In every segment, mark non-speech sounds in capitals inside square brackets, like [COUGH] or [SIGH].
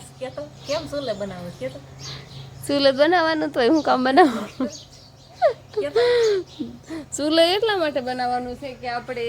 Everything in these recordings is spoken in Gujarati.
બસ કે તો કેમ સુલે બનાવે? કે તો ચૂલે બનાવવાનું તો હું કામ બનાવું? સુલે એટલા માટે બનાવવાનું છે કે આપણે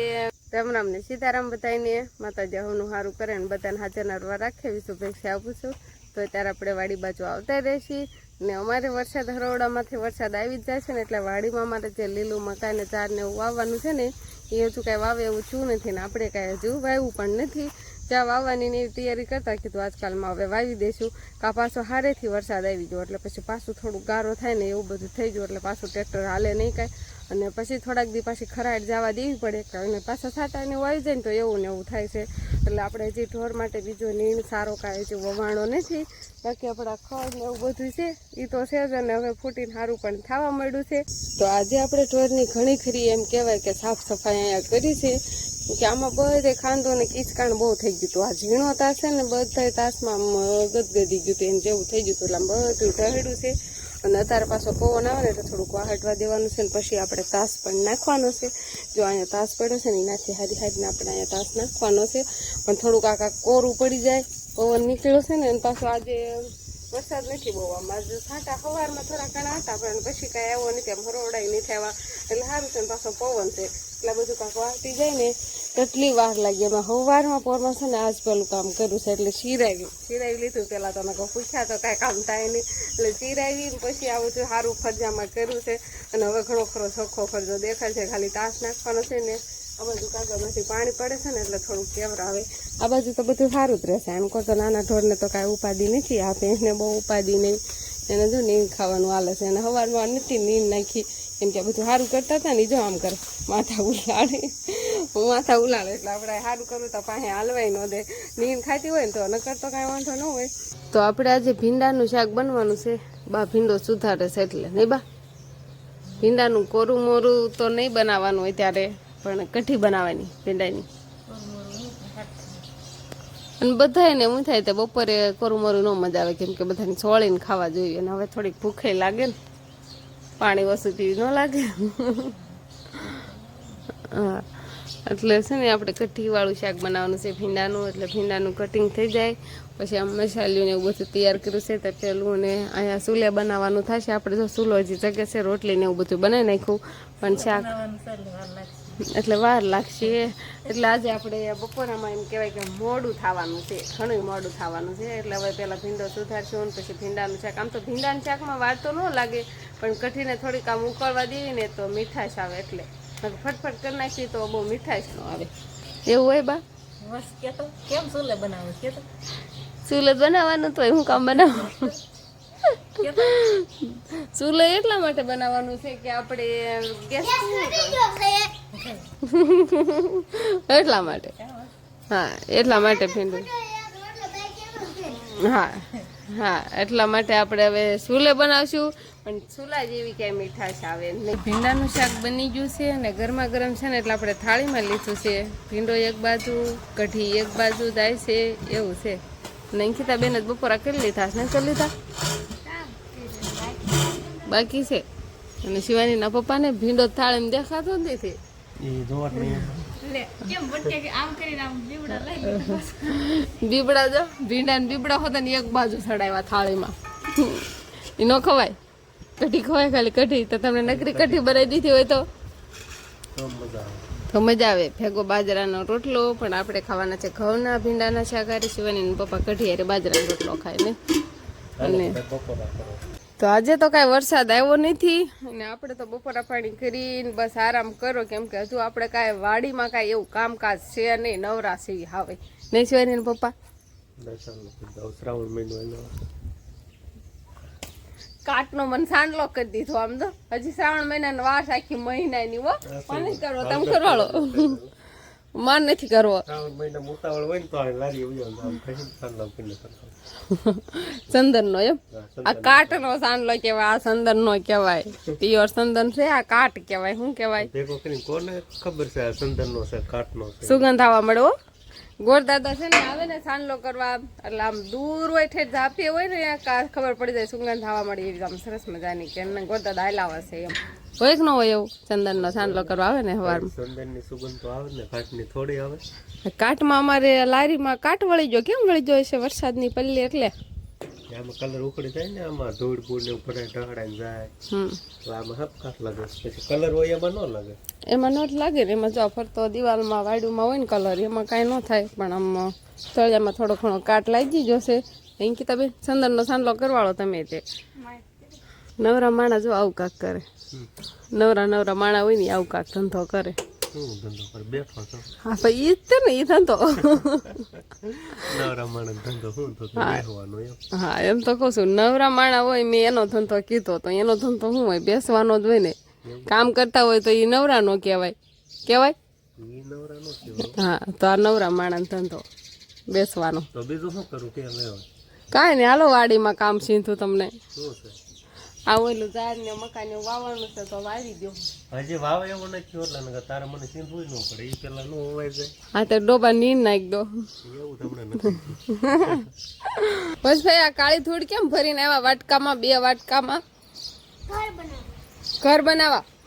રામ રામ ને સીતારામ બતાવીને માતાજી હવનું સારું કરે ને બધાને હાજર નરવા રાખે શુભેચ્છા આપું છું. તો ત્યારે આપણે વાડી બાજુ આવતા રહેશી ને અમારે વરસાદ હરોડામાંથી વરસાદ આવી જ જાય છે ને એટલે વાડીમાં અમારે જે લીલું મકાઈ ને ચાર ને એવું વાવવાનું છે ને એ હજુ કાંઈ વાવે એવું છું નથી ને આપણે કાંઈ હજુ વાવ્યું પણ નથી. જ્યાં વાવવાની એવી તૈયારી કરતા કીધું, આજકાલમાં હવે વાવી દઈશું કા પાછો હારેથી વરસાદ આવી ગયો, એટલે પછી પાછું થોડું ગારો થાય ને એવું બધું થઈ ગયું, એટલે પાછું ટ્રેક્ટર હાલે નહીં કાંઈ. અને પછી થોડાક દી પાછી ખરાડ જવા દેવી પડે. અને પાછા સાટાને ને જાય ને તો એવું ને એવું થાય છે. એટલે આપણે હજી ઢોર માટે બીજો નીણ સારો કાંઈ હજી વવાણો નથી. બાકી આપણા ખડ ને એવું બધું છે એ તો છે જ અને હવે ફૂટીને સારું પણ થવા માંડ્યું છે. તો આજે આપણે ઢોરની ઘણી ખરી એમ કહેવાય કે સાફ સફાઈ અહીંયા કરી છે. કે આમાં બધે ખાંધો ને કીચકાણ બહુ થઈ ગયું હતું. આ ઝીણો તાસ છે ને બધા તાસમાં ગદગદી ગયું હતું, એમ જેવું થઈ ગયું હતું. એટલે આમ બધું ઢહેડું છે. અને અત્યારે પાછો પવન આવે ને એટલે થોડુંક વાહટવા દેવાનું છે ને પછી આપણે તાસ પણ નાખવાનો છે. જો અહીંયા તાસ પડ્યો છે ને એનાથી હારી હારીને આપણે અહીંયા તાસ નાખવાનો છે. પણ થોડુંક આકા કોરું પડી જાય, પવન નીકળ્યો છે ને અને પાછો આજે વરસાદ નથી બહુ આમ. છાંટા સવારમાં થોડા ઘણા હતા, પણ પછી કાંઈ આવો નથી. આમ હરોડાય નહીં થવા એટલે સારું છે ને પાછો પવન છે. એટલે બધું કાંક વાળતી જાય ને, કેટલી વાર લાગી. એમાં સવારમાં પોરમાં છે ને આજ પેલું કામ કર્યું છે, એટલે શિરાવી શિરાવી લીધું પહેલાં તમે કહો, પૂછ્યા તો કાંઈ કામ થાય નહીં. એટલે ચીરાવી પછી આવું છું, સારું ફરજામાં કર્યું છે. અને હવે ઘણો ખરો ચોખ્ખો ફરજો દેખાય છે. ખાલી તાસ નાખવાનો છે ને. આ બાજુ કાગળમાંથી પાણી પડે છે ને એટલે થોડુંક કેવર આવે. આ બાજુ તો બધું સારું જ રહેશે. એમ કહો તો નાના ઢોરને તો કાંઈ ઉપાધિ નથી આપે. એને બહુ ઉપાધિ નહીં. એને જો નીંદ ખાવાનું હાલે છે. અને સવારમાં નથી નીંદ નાખી. કેમ કે બધું સારું કરતા હતા ને જો આમ કરે. માથા ઉલાડે માથા ઉલાડે એટલે આપણે સારું કરવું તો પાસે હાલવાય ન દે. નીંદ ખાતી હોય ને તો નકર તો કાંઈ વાંધો ન હોય. તો આપણે આજે ભીંડાનું શાક બનવાનું છે. બા ભીંડો સુધારે છે એટલે. નહીં બા? ભીંડાનું કોરું મોરું તો નહીં બનાવવાનું હોય ત્યારે. પણ કઠી બનાવવાની ભીંડાની અને બધાને હું થાય તે બપોરે કોરું મોરું ન મજા આવે, કેમ કે બધાને સોળીને ખાવા જોઈએ. અને હવે થોડીક ભૂખે લાગે ને, પાણી ઓછું પીવી ન લાગે. હા, એટલે છે ને આપણે કઠીવાળું શાક બનાવવાનું છે, ભીંડાનું. એટલે ભીંડાનું કટિંગ થઈ જાય. પછી આમ મસાલીઓ ને એવું બધું તૈયાર કર્યું છે, તો પેલું ને અહીંયા ચૂલે બનાવવાનું થશે. આપણે જો સુલો હજી જગે છે, રોટલી ને એવું બધું બનાવી નાખ્યું. પણ શાક એટલે વાર લાગશે. એટલે આજે આપણે બપોરામાં એમ કહેવાય કે મોડું થવાનું છે ઘણું મોડું થવાનું છે. એટલે હવે પહેલાં ભીંડો સુધારશું ને પછી ભીંડાનું શાક. આમ તો ભીંડાનું શાકમાં વાર તો ન લાગે પણ કઠીને થોડીક આમ ઉકળવા દઈએ ને તો મીઠાશ આવે એટલે. ફટફટ કરી નાખીએ તો બહુ મીઠાશ ન આવે. એવું હોય બા? બસ કે તો કેમ સુલે બનાવો? કે તો ચૂલે બનાવવાનું તો હું કામ બનાવું? ચૂલે એટલા માટે બનાવવાનું છે કે આપણે ગેસ એટલા માટે. હા એટલા માટે ભીંડું. હા હા એટલા માટે આપણે હવે ચૂલે બનાવશું. પણ ચૂલા જેવી ક્યાંય મીઠાશ આવે નહીં. ભીંડાનું શાક બની ગયું છે અને ગરમા ગરમ છે ને એટલે આપણે થાળીમાં લીધું છે. ભીંડો એક બાજુ કઢી એક બાજુ જાય છે એવું છે. ને અંકિતા બેન જ બપોરા કરી લીધા ને કરી લીધા? બાકી છે. અને શિવાનીના પપ્પાને ભીંડો થાળીમાં દેખાતો જ નથી. બીબડા જો ભીંડા ને બીબડા હોતા ને એક બાજુ સડાવ્યા થાળીમાં. એ ન ખવાય. કઢી ખવાય ખાલી કઢી. તો તમને નકરી કઢી બનાવી દીધી હોય તો? તો મજા આવે. ભેગો બાજરાનો રોટલો પણ આપણે ખાવાના છે ઘઉંના ભીંડાના શાકાહારી શિવાની પપ્પા કઢી હારે બાજરાનો રોટલો ખાય ને. અને તો આજે તો કાંઈ વરસાદ આવ્યો નથી. અને આપણે તો બપોરા પાણી કરીને બસ આરામ કરો કેમ કે હજુ આપણે કાંઈ વાડીમાં કાંઈ એવું કામકાજ છે નહીં નવરા છે આવે નહીં સિવાય ને પપ્પા? કાટનો મને સાંડલો કરી દીધો આમ તો. હજી શ્રાવણ મહિનાની વાસ આખી મહિનાની હો. મને કરવો તમે કરવાળો. માન નથી કરવો. શ્રાવણ નો ને તો આ કાટ નો એમ? આ સાંડલો કેવાય આ ચંદનનો કહેવાય. પિયોર ચંદન છે આ કાટ કહેવાય શું કહેવાય? કોને ખબર છે આ સંદનનો છે કાટ નો સુગંધ આવવા મળે હો. ગોરદાદા છે ને આવે ને સાંડલો કરવા એટલે આમ દૂર હોય ઠેઠ ઝાપી હોય ને ત્યાં કા- ખબર પડી જાય સુગંધ થવા મળી એવી આમ સરસ મજાની કે એમને ગોરદાદા આયલા છે એમ. હોય કે ન હોય એવું ચંદનનો સાંડલો કરવા આવે ને સવારમાં ચંદનની સુગંધ તો આવે ને ઘાટની થોડી આવે. કાટમાં અમારે લારીમાં કાટ વળી ગયો કેમ વળી ગયો છે વરસાદની પલ્લી એટલે? આમાં કલર ઉખડી જાય ને આમાં ધૂળ ફૂડ ને ઉપર ઢહડાઈ જાય. તો આમાં હપકાર લાગે. પછી કલર હોય એમાં ન લાગે. એમાં ન લાગે ને એમાં જો ફરતો દિવાલમાં વાડુમાં હોય ને કલર એમાં કાંઈ ન થાય. પણ આમ તળિયામાં થોડો ઘણો કાટ લાગી જશે એમ બેન ચંદનનો સાંદલો કરવાળો તમે તે. નવરા માણા જો આવું કાક કરે. નવરા નવરા માણા હોય ને આવું કાક ધંધો કરે. શું ધંધો પર બેઠો છો? હા તો ઈ જ તે ને એ ધંધો. નવરા માણસ ધંધો શું તો બેસવાનું એમ? હા એમ તો કહું છું નવરા માણા હોય મેં એનો ધંધો કીધો તો એનો ધંધો શું હોય બેસવાનો જ હોય ને. કામ કરતા હોય તો એ નવરા નો કહેવાય. કહેવાય? ઈ નવરા નો કહેવાય? હા તો આ નવરા માણાનો ધંધો બેસવાનો. તો બીજું શું કરું કેમ કાંઈ નહીં હાલો વાડીમાં કામ સીધું તમને. શું છે? આ ઓલું ઝાડ ને મકાન વાવવાનું છે તો વાવી દો હજી વાવે એવો નથી એટલે નકર તારે મને ચીંધવું ન પડે એ પેલા નો હોવાય જાય. હા તો ડોબા નીર નાખી દો. એવું તમને નથી [LAUGHS] બસ ભાઈ આ કાળી ધૂળ કેમ ભરીને આવ્યા? વાટકામાં બે વાટકામાં? ઘર બનાવવા. મહેશભાઈ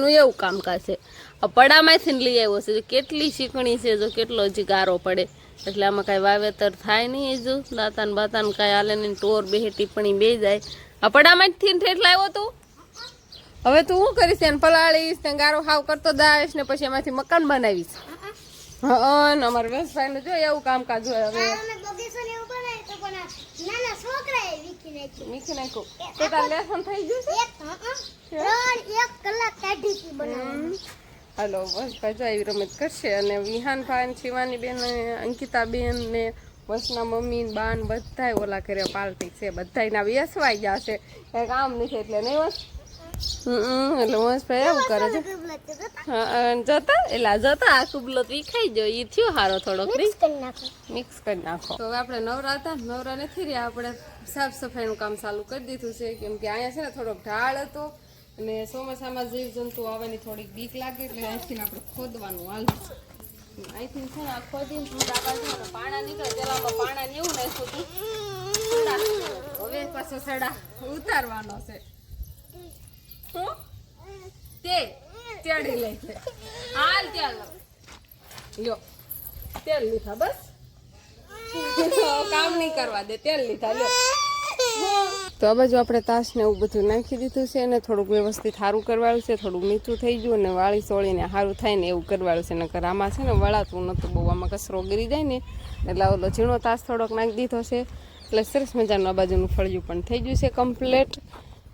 નું એવું કામકાજ છે. આ પડામાંથી ને લઈ આવ્યો છે. જો કેટલી શીકણી છે જો કેટલો હજી ગારો પડે. એટલે આમાં કાંઈ વાવેતર થાય નહીં જો દાતાન બાતાન કાંઈ હાલે નહીં. ટોર બે ટીપણી બે જાય. આ પડામાંથી એટલા આવ્યો લાવ્યો તું. હવે તું શું કરીશ? એને પલાળીશ ને ગારો હાવ કરતો દાવીશ ને પછી એમાંથી મકાન બનાવીશ. હા ને અમારા વેસભાઈ જો એવું કામકાજ હોય હવે. મીઠી નાખું. તો તાર લેસન થઈ ગયું છે? હાલો બસ ભાઈ આવી રમત કરશે. અને વિહાન ભાન શિવાની બેન અંકિતા બેન ને વસના મમ્મી ને બાન બધાય ઓલા કર્યા પાર્ટી છે. બધાય ના વેસવાઈ ગયા છે. કઈ કામ નથી એટલે નહીં હમ એટલે મસ્ત ભાઈ એવું કરે છે. હા જતા એટલે જતા આ કુબલો તો ખાઈ ગયો. ઈ થયો હારો થોડોક મિક્સ કરી નાખો. તો હવે આપણે નવરા હતા નવરા નથી રહ્યા આપણે સાફ સફાઈનું કામ ચાલુ કરી દીધું છે. કેમ કે અહીંયા છે ને થોડોક ઢાળ હતો અને ચોમાસામાં જીવ જંતુ આવવાની થોડીક બીક લાગે એટલે અહીંથી આપણે ખોદવાનું હાલ. અહીંથી છે ને આ ખોદીને થોડા બાજુ પાણા નીકળે પેલામાં પાણા ને એવું નાખ્યું હતું. હવે પાછો સડા ઉતારવાનો છે. તે આ બાજુ આપણે તાસને એવું બધું નાખી દીધું છે અને થોડુંક વ્યવસ્થિત સારું કરવાનું છે, થોડુંક મીઠું થઈ ગયું અને વાળી સોળીને સારું થાય ને એવું કરવાનું છે. નકર આમાં છે ને વળાતું નહોતું બહુ આમાં કચરો ગરી જાય ને, એટલે ઓલો ઝીણો તાસ થોડોક નાખી દીધો છે. એટલે સરસ મજાનું આ બાજુનું ફળિયું પણ થઈ ગયું છે કમ્પ્લેટ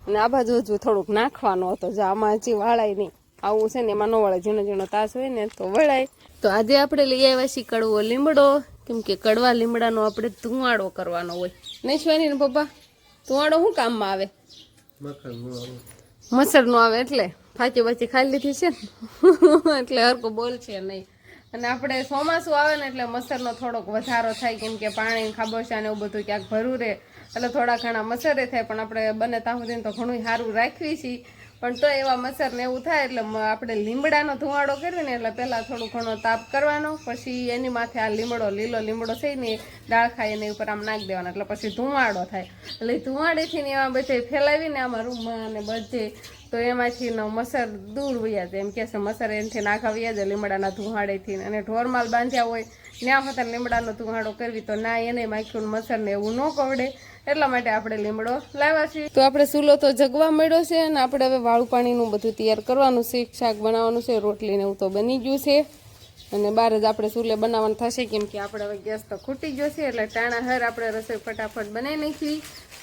અને આ બાજુ હજુ થોડુંક નાખવાનો હતો જો આમાં હજી વાળાય નહીં. આવું છે ને એમાં ન વળે ઝીણો ઝીણો તાસ હોય ને તો વળાય. તો આજે આપણે લઈ આવ્યા છીએ કડવો લીમડો. કેમ કે કડવા લીમડાનો આપણે ધુવાડો કરવાનો હોય. નહીં શિવાની ને પપ્પા? ધુવાડો શું કામમાં આવે? મકાન નો આવે. મચ્છર નો આવે એટલે. ફાચી બાચી ખાઈ લીધી છે ને. [LAUGHS] એટલે હરકો બોલ છે નહીં. અને આપણે ચોમાસું આવે ને એટલે મચ્છરનો થોડોક વધારો થાય, કેમ કે પાણી, ખાબોચા ને એવું બધું ક્યાંક ભરું રહે. એટલે થોડા ઘણા મસરે થાય, પણ આપણે બને ત્યાં સુધી તો ઘણું સારું રાખવી છીએ. પણ તો એવા મચ્છર ને એવું થાય, એટલે આપણે લીમડાનો ધુવાડો કરીએ ને, એટલે પહેલાં થોડું ઘણો તાપ કરવાનો, પછી એની માથે આ લીમડો, લીલો લીમડો છે ને દાળ ખાય એની ઉપર આમ નાખી દેવાનો, એટલે પછી ધુવાડો થાય. એટલે ધુવાડેથી ને એવા બધે ફેલાવીને આમાં રૂમમાં અને બધે તો એમાંથી મસર દૂર વયા એમ કે છે, મસર એનાથી નાખા વયા લીમડાના ધુહાડેથી અને ઢોરમાલ બાંધ્યા હોય, ત્યાં હતા લીમડાનો ધુહાડો કરવી તો ના, એને માખ્યું મસરને એવું ન કવડે. એટલા માટે આપણે લીમડો લાવ્યા છીએ. તો આપણે ચૂલો તો જગવા મળ્યો છે અને આપણે હવે વાળું પાણીનું બધું તૈયાર કરવાનું છે. શાક બનાવવાનું છે રોટલી ને એવું તો બની ગયું છે. અને બહાર જ આપણે ચૂલે બનાવવાનું થશે, કેમ કે આપણે હવે ગેસ તો ખૂટી ગયો છે, એટલે ટાણા હર આપણે રસોઈ ફટાફટ બનાવી નાખી